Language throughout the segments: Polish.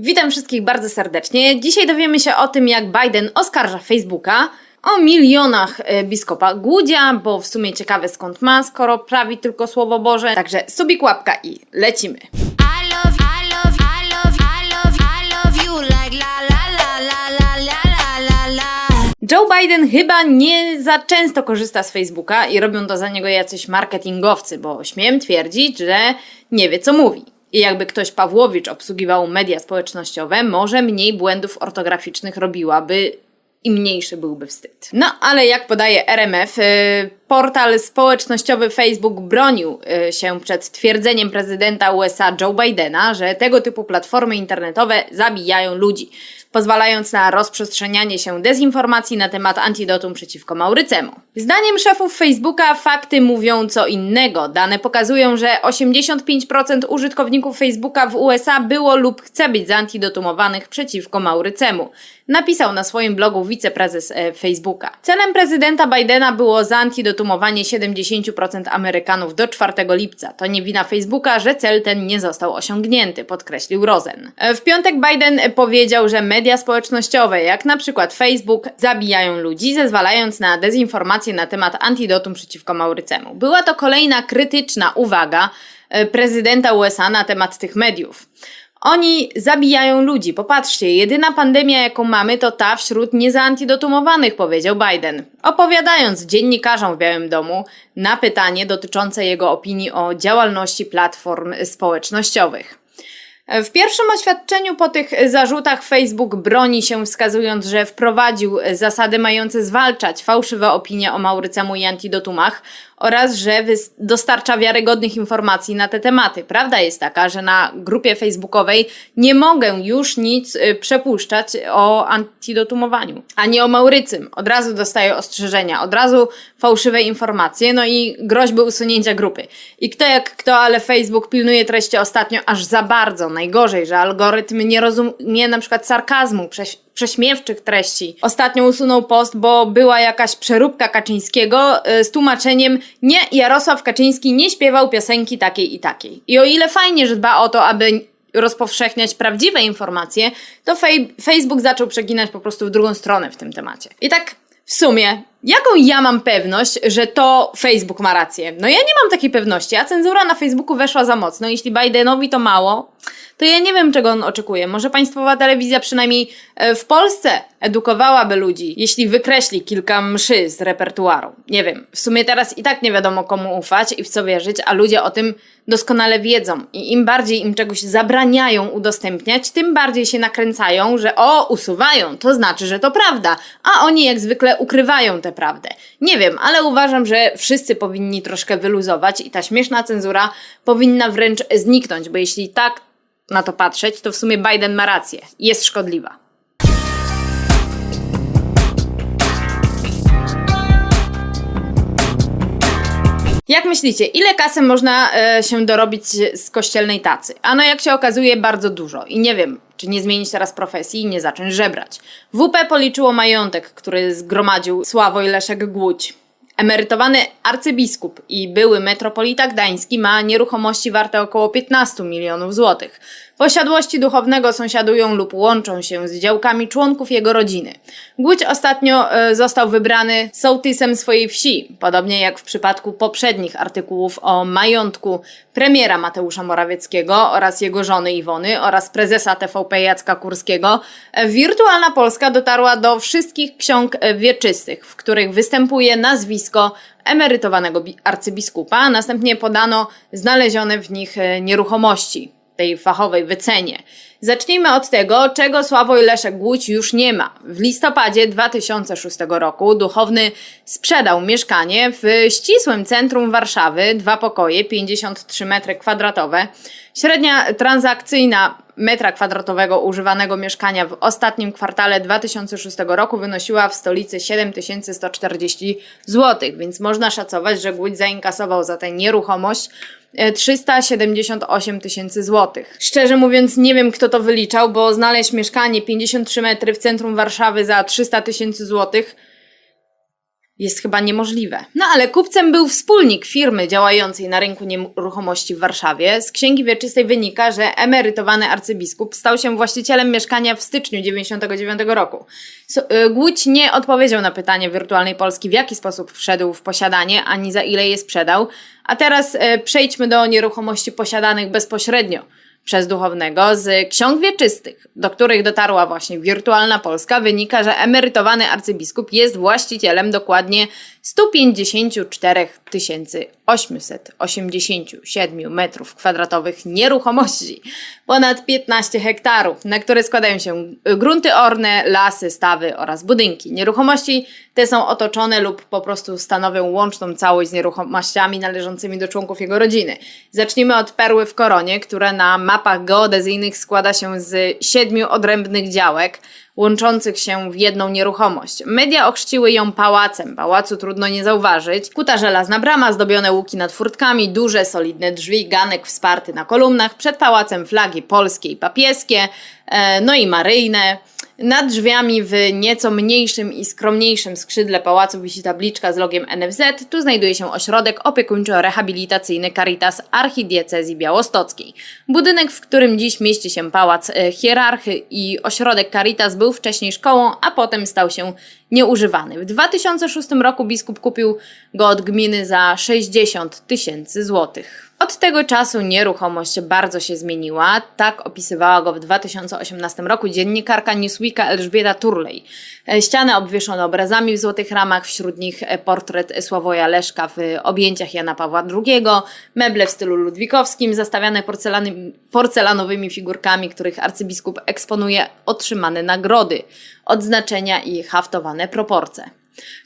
Witam wszystkich bardzo serdecznie. Dzisiaj dowiemy się o tym, jak Biden oskarża Facebooka o milionach e, biskopa Głudzia, bo w sumie ciekawe skąd ma, skoro prawi tylko Słowo Boże. Także subik łapka i lecimy. Joe Biden chyba nie za często korzysta z Facebooka i robią to za niego jacyś marketingowcy, bo śmiem twierdzić, że nie wie co mówi. I jakby ktoś Pawłowicz obsługiwał media społecznościowe, może mniej błędów ortograficznych robiłaby i mniejszy byłby wstyd. No ale jak podaje RMF, y, portal społecznościowy Facebook bronił y, się przed twierdzeniem prezydenta USA Joe Bidena, że tego typu platformy internetowe zabijają ludzi, pozwalając na rozprzestrzenianie się dezinformacji na temat antidotum przeciwko Maurycemu. Zdaniem szefów Facebooka fakty mówią co innego. Dane pokazują, że 85% użytkowników Facebooka w USA było lub chce być zaantidotumowanych przeciwko Maurycemu. Napisał na swoim blogu wiceprezes e, Facebooka. Celem prezydenta Bidena było zaantidotumowanie 70% Amerykanów do 4 lipca. To nie wina Facebooka, że cel ten nie został osiągnięty, podkreślił Rosen. E, W piątek Biden powiedział, że media społecznościowe, jak na przykład Facebook, zabijają ludzi, zezwalając na dezinformację na temat antidotum przeciwko Maurycemu. Była to kolejna krytyczna uwaga e, prezydenta USA na temat tych mediów. Oni zabijają ludzi. Popatrzcie, jedyna pandemia, jaką mamy, to ta wśród niezaantidotumowanych, powiedział Biden. Opowiadając dziennikarzom w Białym Domu na pytanie dotyczące jego opinii o działalności platform społecznościowych. W pierwszym oświadczeniu po tych zarzutach Facebook broni się, wskazując, że wprowadził zasady mające zwalczać fałszywe opinie o Maurycemu i antidotumach oraz że dostarcza wiarygodnych informacji na te tematy. Prawda jest taka, że na grupie facebookowej nie mogę już nic y, przepuszczać o antidotumowaniu, ani o Maurycym. Od razu dostaję ostrzeżenia, od razu fałszywe informacje, no i groźby usunięcia grupy. I kto jak kto, ale Facebook pilnuje treści ostatnio aż za bardzo. Najgorzej, że algorytm nie rozumie na przykład sarkazmu, prześ- prześmiewczych treści. Ostatnio usunął post, bo była jakaś przeróbka Kaczyńskiego y, z tłumaczeniem nie, Jarosław Kaczyński nie śpiewał piosenki takiej i takiej. I o ile fajnie, że dba o to, aby rozpowszechniać prawdziwe informacje, to Facebook zaczął przeginać po prostu w drugą stronę w tym temacie. I tak w sumie, jaką ja mam pewność, że to Facebook ma rację? No ja nie mam takiej pewności, a cenzura na Facebooku weszła za mocno. Jeśli Bidenowi to mało, to ja nie wiem, czego on oczekuje. Może państwowa telewizja przynajmniej e, w Polsce edukowałaby ludzi, jeśli wykreśli kilka mszy z repertuaru. Nie wiem. W sumie teraz i tak nie wiadomo, komu ufać i w co wierzyć, a ludzie o tym doskonale wiedzą. I im bardziej im czegoś zabraniają udostępniać, tym bardziej się nakręcają, że o, usuwają, to znaczy, że to prawda. A oni jak zwykle ukrywają tę prawdę. Nie wiem, ale uważam, że wszyscy powinni troszkę wyluzować i ta śmieszna cenzura powinna wręcz zniknąć, bo jeśli tak na to patrzeć, to w sumie Biden ma rację. Jest szkodliwa. Jak myślicie, ile kasy można e, się dorobić z kościelnej tacy? Ano jak się okazuje, bardzo dużo. I nie wiem, czy nie zmienić teraz profesji i nie zacząć żebrać. WP policzyło majątek, który zgromadził Sławoj Leszek Głódź. Emerytowany arcybiskup i były metropolita gdański ma nieruchomości warte około 15 milionów złotych. Posiadłości duchownego sąsiadują lub łączą się z działkami członków jego rodziny. Głódź ostatnio e, został wybrany sołtysem swojej wsi, podobnie jak w przypadku poprzednich artykułów o majątku premiera Mateusza Morawieckiego oraz jego żony Iwony oraz prezesa TVP Jacka Kurskiego. E, Wirtualna Polska dotarła do wszystkich ksiąg e, wieczystych, w których występuje nazwisko emerytowanego bi- arcybiskupa, a następnie podano znalezione w nich nieruchomości tej fachowej wycenie. Zacznijmy od tego, czego Sławoj Leszek Głódź już nie ma. W listopadzie 2006 roku duchowny sprzedał mieszkanie w ścisłym centrum Warszawy, dwa pokoje, 53 metry kwadratowe. Średnia transakcyjna metra kwadratowego używanego mieszkania w ostatnim kwartale 2006 roku wynosiła w stolicy 7140 zł, więc można szacować, że Głódź zainkasował za tę nieruchomość e, 378 tysięcy złotych. Szczerze mówiąc, nie wiem kto to wyliczał, bo znaleźć mieszkanie 53 metry w centrum Warszawy za 300 tysięcy złotych jest chyba niemożliwe. No ale kupcem był wspólnik firmy działającej na rynku nieruchomości w Warszawie. Z księgi wieczystej wynika, że emerytowany arcybiskup stał się właścicielem mieszkania w styczniu 1999 roku. So, y, Głódź nie odpowiedział na pytanie wirtualnej Polski, w jaki sposób wszedł w posiadanie, ani za ile je sprzedał. A teraz y, przejdźmy do nieruchomości posiadanych bezpośrednio przez duchownego z ksiąg wieczystych, do których dotarła właśnie wirtualna Polska, wynika, że emerytowany arcybiskup jest właścicielem dokładnie 154 887 metrów kwadratowych nieruchomości, ponad 15 hektarów, na które składają się grunty orne, lasy, stawy oraz budynki. Nieruchomości te są otoczone lub po prostu stanowią łączną całość z nieruchomościami należącymi do członków jego rodziny. Zacznijmy od perły w koronie, która na mapach geodezyjnych składa się z siedmiu odrębnych działek, łączących się w jedną nieruchomość. Media ochrzciły ją pałacem. Pałacu trudno nie zauważyć. Kuta żelazna brama, zdobione łuki nad furtkami, duże, solidne drzwi, ganek wsparty na kolumnach, przed pałacem flagi polskie i papieskie, e, no i maryjne. Nad drzwiami w nieco mniejszym i skromniejszym skrzydle pałacu wisi tabliczka z logiem NFZ. Tu znajduje się ośrodek opiekuńczo-rehabilitacyjny Caritas Archidiecezji Białostockiej. Budynek, w którym dziś mieści się pałac e, hierarchy i ośrodek Caritas był wcześniej szkołą, a potem stał się nieużywany. W 2006 roku biskup kupił go od gminy za 60 tysięcy złotych. Od tego czasu nieruchomość bardzo się zmieniła. Tak opisywała go w 2018 roku dziennikarka Newsweeka Elżbieta Turley. E, Ściany obwieszono obrazami w złotych ramach, wśród nich e, portret Sławoja Leszka w objęciach Jana Pawła II, meble w stylu ludwikowskim, zastawiane porcelanowymi figurkami, których arcybiskup eksponuje otrzymane nagrody, odznaczenia i haftowane proporcje.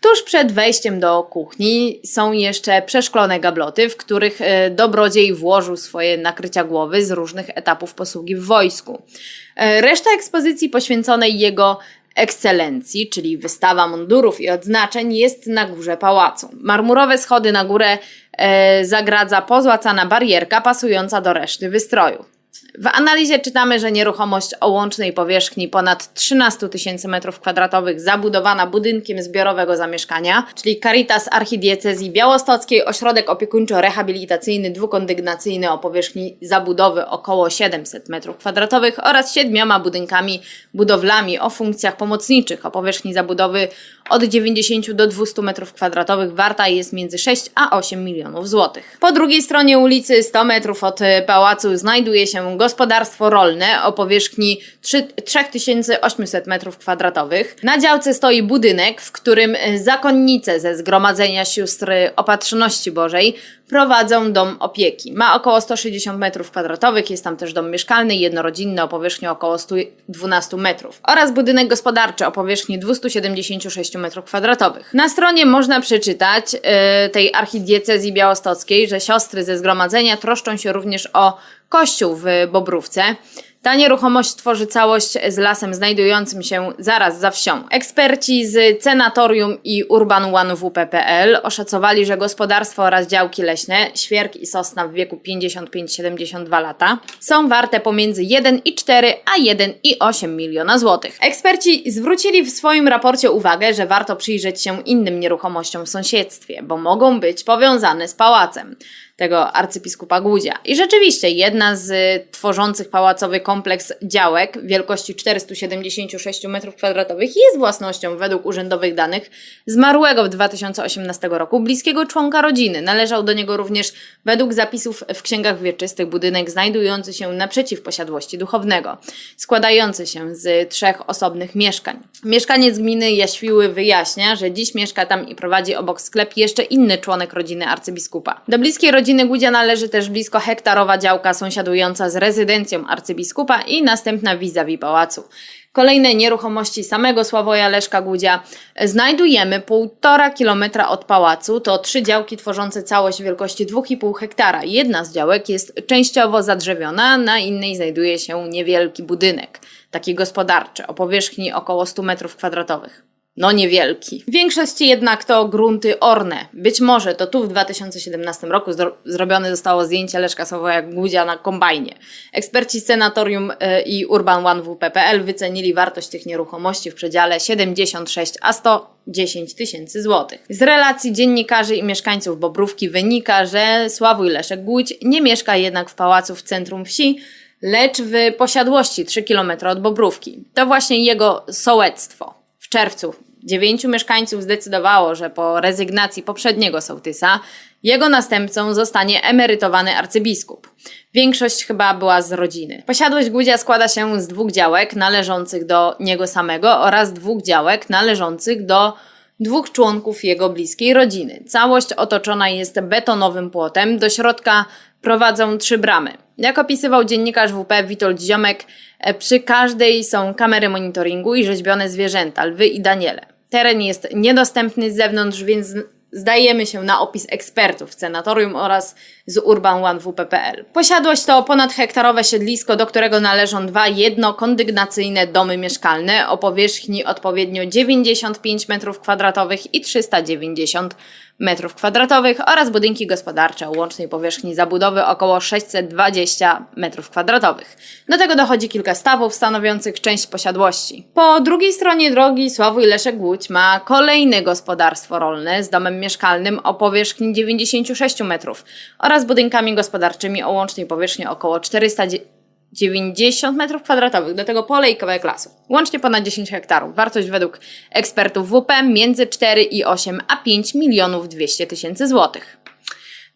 Tuż przed wejściem do kuchni są jeszcze przeszklone gabloty, w których e, dobrodziej włożył swoje nakrycia głowy z różnych etapów posługi w wojsku. E, Reszta ekspozycji poświęconej jego ekscelencji, czyli wystawa mundurów i odznaczeń, jest na górze pałacu. Marmurowe schody na górę e, zagradza pozłacana barierka pasująca do reszty wystroju. W analizie czytamy, że nieruchomość o łącznej powierzchni ponad 13 tysięcy m2 zabudowana budynkiem zbiorowego zamieszkania, czyli Caritas Archidiecezji Białostockiej, ośrodek opiekuńczo-rehabilitacyjny dwukondygnacyjny o powierzchni zabudowy około 700 m2 oraz siedmioma budynkami budowlami o funkcjach pomocniczych o powierzchni zabudowy od 90 do 200 m2 warta jest między 6 a 8 milionów złotych. Po drugiej stronie ulicy 100 metrów od pałacu znajduje się gospodarstwo rolne o powierzchni 3, 3800 m2. Na działce stoi budynek, w którym e, zakonnice ze Zgromadzenia Sióstr Opatrzności Bożej prowadzą dom opieki. Ma około 160 m2, jest tam też dom mieszkalny jednorodzinny o powierzchni około 112 metrów oraz budynek gospodarczy o powierzchni 276 m2. Na stronie można przeczytać yy, tej archidiecezji białostockiej, że siostry ze zgromadzenia troszczą się również o kościół w Bobrówce. Ta nieruchomość tworzy całość z lasem znajdującym się zaraz za wsią. Eksperci z Cenatorium i Urban One WP.pl oszacowali, że gospodarstwo oraz działki leśne, świerk i sosna w wieku 55-72 lata są warte pomiędzy 1,4 a 1,8 miliona złotych. Eksperci zwrócili w swoim raporcie uwagę, że warto przyjrzeć się innym nieruchomościom w sąsiedztwie, bo mogą być powiązane z pałacem tego arcybiskupa Głudzia. I rzeczywiście jedna z tworzących pałacowy kompleks działek wielkości 476 m2 jest własnością według urzędowych danych zmarłego w 2018 roku bliskiego członka rodziny. Należał do niego również według zapisów w księgach wieczystych budynek znajdujący się naprzeciw posiadłości duchownego, składający się z trzech osobnych mieszkań. Mieszkaniec gminy Jaświły wyjaśnia, że dziś mieszka tam i prowadzi obok sklep jeszcze inny członek rodziny arcybiskupa. Do bliskiej rodziny Gudzia należy też blisko hektarowa działka sąsiadująca z rezydencją arcybiskupa i następna vis-a-vis pałacu. Kolejne nieruchomości samego Sławoja Leszka Gudzia znajdujemy półtora kilometra od pałacu. To trzy działki tworzące całość wielkości 2,5 hektara. Jedna z działek jest częściowo zadrzewiona, na innej znajduje się niewielki budynek, taki gospodarczy, o powierzchni około 100 metrów kwadratowych. No niewielki. W większości jednak to grunty orne. Być może to tu w 2017 roku zro- zrobione zostało zdjęcie Leszka Sławoja-Gudzia na kombajnie. Eksperci Senatorium y, i Urban One WP.pl wycenili wartość tych nieruchomości w przedziale 76 a 110 tysięcy złotych. Z relacji dziennikarzy i mieszkańców Bobrówki wynika, że Sławoj Leszek Głódź nie mieszka jednak w pałacu w centrum wsi, lecz w posiadłości 3 km od Bobrówki. To właśnie jego sołectwo. W czerwcu dziewięciu mieszkańców zdecydowało, że po rezygnacji poprzedniego sołtysa jego następcą zostanie emerytowany arcybiskup. Większość chyba była z rodziny. Posiadłość Gudzia składa się z dwóch działek należących do niego samego oraz dwóch działek należących do dwóch członków jego bliskiej rodziny. Całość otoczona jest betonowym płotem, do środka prowadzą trzy bramy. Jak opisywał dziennikarz WP Witold Ziomek, e, przy każdej są kamery monitoringu i rzeźbione zwierzęta, lwy i daniele. Teren jest niedostępny z zewnątrz, więc zdajemy się na opis ekspertów z Senatorium oraz z Urban One WP.pl. Posiadłość to ponad hektarowe siedlisko, do którego należą dwa jednokondygnacyjne domy mieszkalne o powierzchni odpowiednio 95 m2 i 390 m2 oraz budynki gospodarcze o łącznej powierzchni zabudowy około 620 m2. Do tego dochodzi kilka stawów stanowiących część posiadłości. Po drugiej stronie drogi Sławoj Leszek Łódź ma kolejne gospodarstwo rolne z domem mieszkalnym o powierzchni 96 metrów oraz budynkami gospodarczymi o łącznej powierzchni około 490 m2, do tego pole i kawałek lasu. Łącznie ponad 10 hektarów. Wartość według ekspertów WP między 4 i 8 a 5 milionów 200 tysięcy złotych.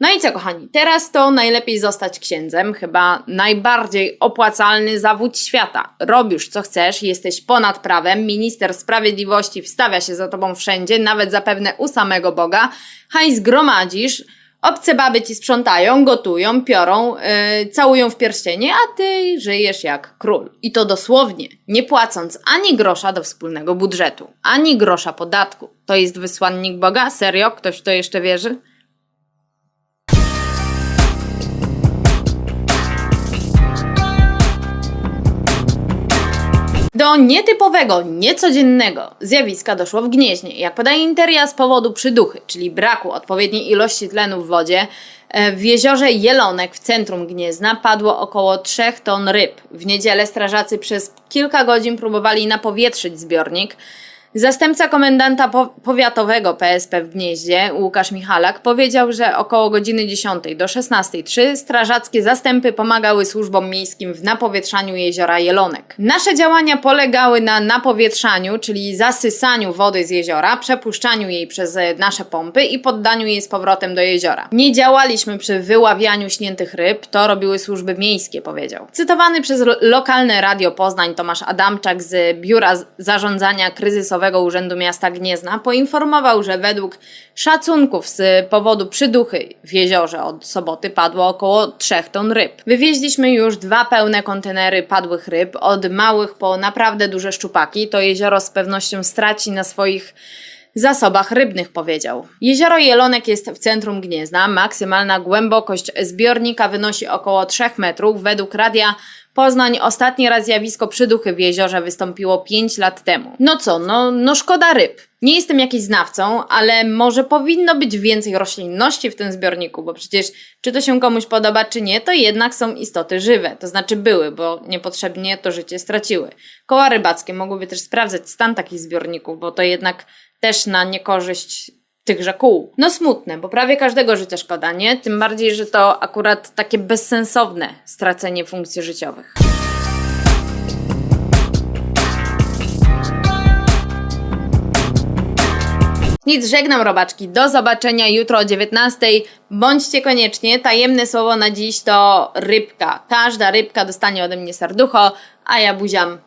No i co, kochani, teraz to najlepiej zostać księdzem, chyba najbardziej opłacalny zawód świata. Robisz co chcesz, jesteś ponad prawem, minister sprawiedliwości wstawia się za tobą wszędzie, nawet zapewne u samego Boga, hajs gromadzisz, obce baby ci sprzątają, gotują, piorą, yy, całują w pierścienie, a ty żyjesz jak król. I to dosłownie, nie płacąc ani grosza do wspólnego budżetu, ani grosza podatku. To jest wysłannik Boga? Serio? Ktoś w to jeszcze wierzy? Do nietypowego, niecodziennego zjawiska doszło w Gnieźnie. Jak podaje Interia z powodu przyduchy, czyli braku odpowiedniej ilości tlenu w wodzie, e, w jeziorze Jelonek w centrum Gniezna padło około 3 ton ryb. W niedzielę strażacy przez kilka godzin próbowali napowietrzyć zbiornik. Zastępca komendanta po powiatowego PSP w Gnieździe, Łukasz Michalak, powiedział, że około godziny 10 do 16 trzy strażackie zastępy pomagały służbom miejskim w napowietrzaniu jeziora Jelonek. Nasze działania polegały na napowietrzaniu, czyli zasysaniu wody z jeziora, przepuszczaniu jej przez e, nasze pompy i poddaniu jej z powrotem do jeziora. Nie działaliśmy przy wyławianiu śniętych ryb, to robiły służby miejskie, powiedział. Cytowany przez lo lokalne Radio Poznań Tomasz Adamczak z Biura Zarządzania Kryzysowego Urzędu Miasta Gniezna poinformował, że według szacunków z powodu przyduchy w jeziorze od soboty padło około 3 ton ryb. Wywieźliśmy już dwa pełne kontenery padłych ryb, od małych po naprawdę duże szczupaki. To jezioro z pewnością straci na swoich zasobach rybnych, powiedział. Jezioro Jelonek jest w centrum Gniezna. Maksymalna głębokość zbiornika wynosi około 3 metrów. Według radia Poznań ostatni raz zjawisko przyduchy w jeziorze wystąpiło 5 lat temu. No co, no, no szkoda ryb. Nie jestem jakiś znawcą, ale może powinno być więcej roślinności w tym zbiorniku, bo przecież czy to się komuś podoba, czy nie, to jednak są istoty żywe. To znaczy były, bo niepotrzebnie to życie straciły. Koła rybackie mogłyby też sprawdzać stan takich zbiorników, bo to jednak też na niekorzyść tychże kół. No smutne, bo prawie każdego życia szkoda, nie? Tym bardziej, że to akurat takie bezsensowne stracenie funkcji życiowych. Nic, żegnam robaczki. Do zobaczenia jutro o 19. Bądźcie koniecznie. Tajemne słowo na dziś to rybka. Każda rybka dostanie ode mnie serducho, a ja buziam